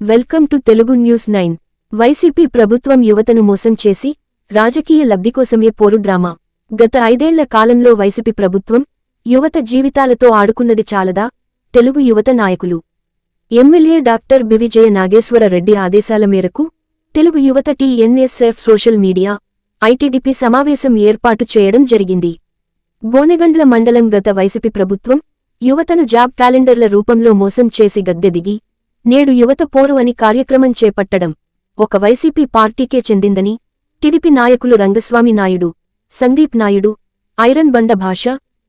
Welcome to Telugu news nine. YCP ప్రభుత్వం యువతను మోసం చేసి రాజకీయ లబ్ధి కోసమే పోరు డ్రామా. గత ఐదేళ్ళ కాలంలో వైసీపీ ప్రభుత్వం యువత జీవితాలతో ఆడుకున్నది చాలదా? తెలుగు యువత నాయకులు. ఎమ్మెల్యే డాక్టర్ బివిజయ నాగేశ్వర రెడ్డి ఆదేశాల మేరకు తెలుగు యువత టీఎన్ఎస్ఎఫ్ సోషల్ మీడియా ఐటీడీపీ సమావేశం ఏర్పాటు చేయడం జరిగింది. గోనెగండ్ల మండలం గత వైసీపీ ప్రభుత్వం యువతను జాబ్ క్యాలెండర్ల రూపంలో మోసం చేసి గద్దెదిగి నేడు యువత పోరు అని కార్యక్రమం చేపట్టడం. ఒక వైసీపీ పార్టీకే చెందిందని టిడిపి నాయకులు రంగస్వామి నాయుడు సందీప్ నాయుడు ఐరన్ బండ భాష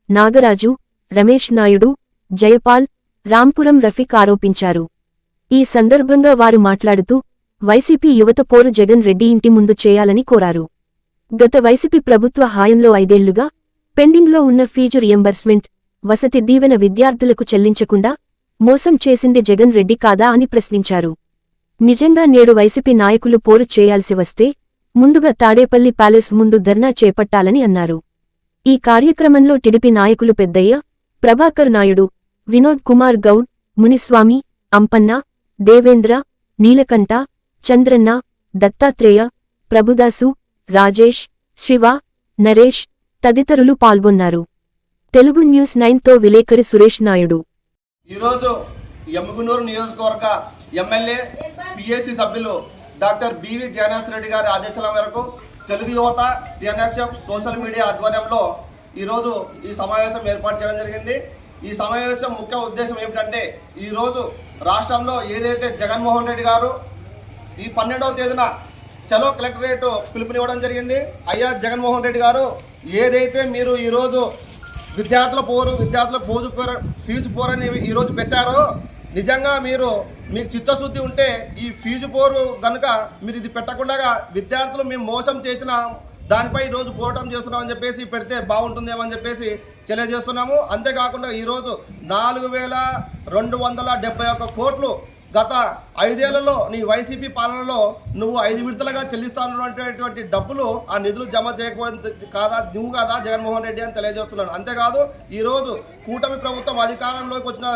నాగరాజు రమేష్ నాయుడు జయపాల్ రాంపురం రఫీక్ ఆరోపించారు. ఈ సందర్భంగా వారు మాట్లాడుతూ వైసీపీ యువత పోరు జగన్ రెడ్డి ఇంటి ముందు చేయాలని కోరారు. గత వైసీపీ ప్రభుత్వ హాయంలో ఐదేళ్ళుగా పెండింగ్లో ఉన్న ఫీజు రియంబర్స్మెంట్ వసతి దీవెన విద్యార్థులకు చెల్లించకుండా మోసం చేసింది జగన్ రెడ్డి కాదా అని ప్రశ్నించారు. నిజంగా నేడు వైసీపీ నాయకులు పోరు చేయాల్సి వస్తే ముందుగా తాడేపల్లి ప్యాలెస్ ముందు ధర్నా చేపట్టాలని అన్నారు. ఈ కార్యక్రమంలో టిడిపి నాయకులు పెద్దయ్య ప్రభాకర్ నాయుడు వినోద్ కుమార్ గౌడ్ మునిస్వామి అంపన్న దేవేంద్ర నీలకంఠ చంద్రన్న దత్తాత్రేయ ప్రభుదాసు రాజేష్ శివ నరేష్ తదితరులు పాల్గొన్నారు. తెలుగు న్యూస్ నైన్తో విలేకరి సురేష్ నాయుడు. ఈరోజు ఎమ్మగునూరు నియోజకవర్గ ఎమ్మెల్యే పిఎస్సి సభ్యులు డాక్టర్ బివి జయనాథ్ రెడ్డి గారి ఆదేశాల మేరకు తెలుగు యువత టిఎన్ఎస్ఎఫ్ సోషల్ మీడియా ఆధ్వర్యంలో ఈరోజు ఈ సమావేశం ఏర్పాటు చేయడం జరిగింది. ఈ సమావేశం ముఖ్య ఉద్దేశం ఏమిటంటే ఈరోజు రాష్ట్రంలో ఏదైతే జగన్మోహన్ రెడ్డి గారు ఈ పన్నెండవ తేదీన చలో కలెక్టరేట్ పిలుపునివ్వడం జరిగింది. అయ్యా జగన్మోహన్ రెడ్డి గారు ఏదైతే మీరు ఈరోజు విద్యార్థుల పోరు విద్యార్థుల పోజు పోర ఫీజు పోరని ఈరోజు పెట్టారో. నిజంగా మీరు మీకు చిత్తశుద్ధి ఉంటే ఈ ఫీజు పోరు కనుక మీరు ఇది పెట్టకుండా విద్యార్థులు మేము మోసం చేసిన దానిపై ఈరోజు పోరాటం చేస్తున్నామని చెప్పేసి పెడితే బాగుంటుందేమో అని చెప్పేసి తెలియజేస్తున్నాము. అంతేకాకుండా ఈరోజు నాలుగు వేల రెండు వందల డెబ్బై ఒక్క కోట్లు గత ఐదేళ్ళలో నీ వైసీపీ పాలనలో నువ్వు ఐదు విడతలుగా చెల్లిస్తానటువంటి డబ్బులు ఆ నిధులు జమ చేయకపోయింది కాదా? నువ్వు కాదా? జగన్మోహన్ రెడ్డి అని తెలియజేస్తున్నాను. అంతేకాదు ఈరోజు కూటమి ప్రభుత్వం అధికారంలోకి వచ్చిన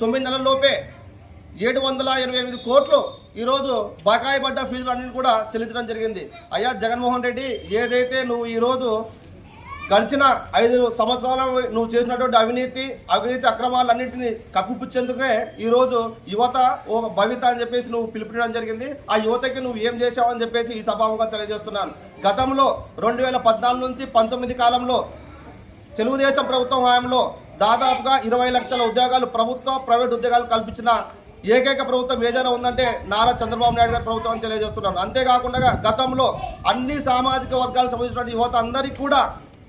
తొమ్మిది నెలల్లోపే ఏడు వందల ఎనభై ఎనిమిది కోట్లు ఈరోజు బకాయి పడ్డ ఫీజులు అన్నింటి కూడా చెల్లించడం జరిగింది. అయ్యా జగన్మోహన్ రెడ్డి ఏదైతే నువ్వు ఈరోజు గడిచిన ఐదు సంవత్సరాలు నువ్వు చేసినటువంటి అవినీతి అవినీతి అక్రమాలన్నింటినీ కప్పిపుచ్చేందుకే ఈరోజు యువత ఓ భవిత అని చెప్పేసి నువ్వు పిలుపునడం జరిగింది. ఆ యువతకి నువ్వు ఏం చేశావు అని చెప్పేసి ఈ సభాముఖంగా తెలియజేస్తున్నాను. గతంలో రెండు వేల పద్నాలుగు నుంచి పంతొమ్మిది కాలంలో తెలుగుదేశం ప్రభుత్వం హయాంలో దాదాపుగా ఇరవై లక్షల ఉద్యోగాలు ప్రభుత్వ ప్రైవేట్ ఉద్యోగాలు కల్పించిన ఏకైక ప్రభుత్వం ఏదైనా ఉందంటే నారా చంద్రబాబు నాయుడు గారి ప్రభుత్వం అని తెలియజేస్తున్నాను. అంతేకాకుండా గతంలో అన్ని సామాజిక వర్గాలకు సంబంధించినటువంటి యువత అందరికీ కూడా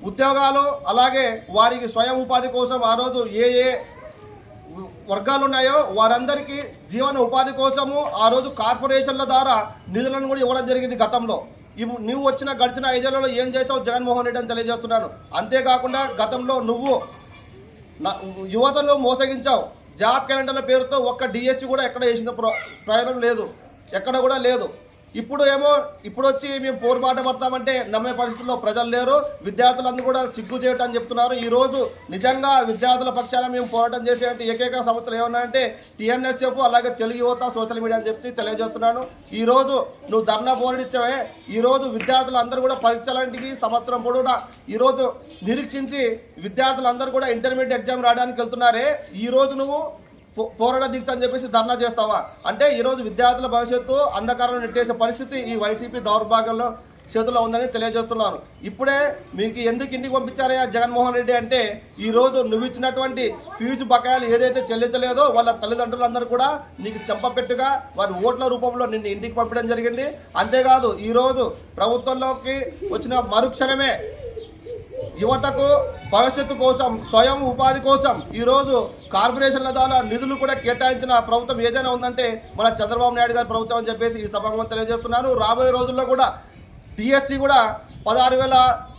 ఉద్యోగాలు అలాగే వారికి స్వయం ఉపాధి కోసం ఆ రోజు ఏ ఏ వర్గాలు ఉన్నాయో వారందరికీ జీవన ఉపాధి కోసము ఆ రోజు కార్పొరేషన్ల ద్వారా నిధులను కూడా ఇవ్వడం జరిగింది గతంలో. ఇప్పుడు నువ్వు వచ్చిన గడిచిన ఐదేళ్ళలో ఏం చేసావు జగన్మోహన్ రెడ్డి అని తెలియజేస్తున్నాను. అంతేకాకుండా గతంలో నువ్వు యువతను మోసగించావు. జాబ్ క్యాలెండర్ల పేరుతో ఒక్క డిఎస్సి కూడా ఎక్కడ వేసిన ప్రయోజనం లేదు. ఎక్కడ కూడా లేదు. ఇప్పుడు ఏమో ఇప్పుడు వచ్చి మేము పోరుబాట పడతామంటే నమ్మే పరిస్థితుల్లో ప్రజలు లేరు. విద్యార్థులందరూ కూడా సిగ్గు చేయటం అని చెప్తున్నారు. ఈ రోజు నిజంగా విద్యార్థుల పక్షాన మేము పోరాటం చేసే ఏకైక సంస్థలు ఏమన్నాయంటే టీఎన్ఎస్ఎఫ్ అలాగే తెలుగు యువత సోషల్ మీడియా అని చెప్పి తెలియజేస్తున్నాను. ఈ రోజు నువ్వు ధర్నా పోరాడిచ్చావే ఈ రోజు విద్యార్థులందరూ కూడా పరీక్షలాంటికి సంవత్సరం పొడవునా ఈరోజు నిరీక్షించి విద్యార్థులందరూ కూడా ఇంటర్మీడియట్ ఎగ్జామ్ రాయడానికి వెళ్తున్నారే. ఈ రోజు నువ్వు పో- పోరాట దీక్ష అని చెప్పేసి ధర్నా చేస్తావా? అంటే ఈరోజు విద్యార్థుల భవిష్యత్తు అంధకారం నెట్టేసే పరిస్థితి ఈ వైసీపీ దౌర్భాగ్యంలో చేతిలో ఉందని తెలియజేస్తున్నాను ఇప్పుడే మీకు ఎందుకు ఇంటికి పంపించారయ్యా జగన్మోహన్ రెడ్డి అంటే ఈరోజు నువ్వు ఇచ్చినటువంటి ఫీజు బకాయిలు ఏదైతే చెల్లించలేదో వాళ్ళ తల్లిదండ్రులందరూ కూడా నీకు చెంపపెట్టుగా వారి ఓట్ల రూపంలో నిన్ను ఇంటికి పంపడం జరిగింది. అంతేకాదు ఈరోజు ప్రభుత్వంలోకి వచ్చిన మరుక్షణమే యువతకు భవిష్యత్తు కోసం స్వయం ఉపాధి కోసం ఈరోజు కార్పొరేషన్ల ద్వారా నిధులు కూడా కేటాయించిన ప్రభుత్వం ఏదైనా ఉందంటే మన చంద్రబాబు నాయుడు గారి ప్రభుత్వం అని చెప్పేసి ఈ సభంగా తెలియజేస్తున్నారు. రాబోయే రోజుల్లో కూడా టీఎస్సీ కూడా పదహారు వేల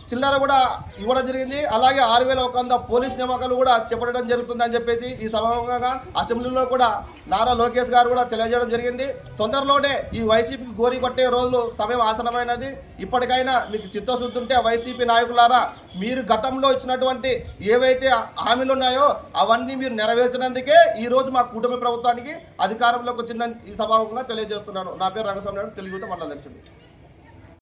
చిల్లర కూడా ఇవ్వడం జరిగింది. అలాగే ఆరు వేల ఒక వంద పోలీస్ నియామకాలు కూడా చేపట్టడం జరుగుతుందని చెప్పేసి ఈ సభాముఖంగా అసెంబ్లీలో కూడా నారా లోకేష్ గారు కూడా తెలియజేయడం జరిగింది. తొందరలోనే ఈ వైసీపీకి గోరి కొట్టే రోజులు సమయం ఆసనమైనది ఇప్పటికైనా మీకు చిత్తశుద్ధి ఉంటే వైసీపీ నాయకులారా మీరు గతంలో ఇచ్చినటువంటి ఏవైతే హామీలు ఉన్నాయో అవన్నీ మీరు నెరవేర్చినందుకే ఈ రోజు మా కూటమి ప్రభుత్వానికి అధికారంలోకి వచ్చిందని ఈ సభాముఖంగా తెలియజేస్తున్నాను. నా పేరు రంగస్వామి నాయుడు తెలుగుతో మండలం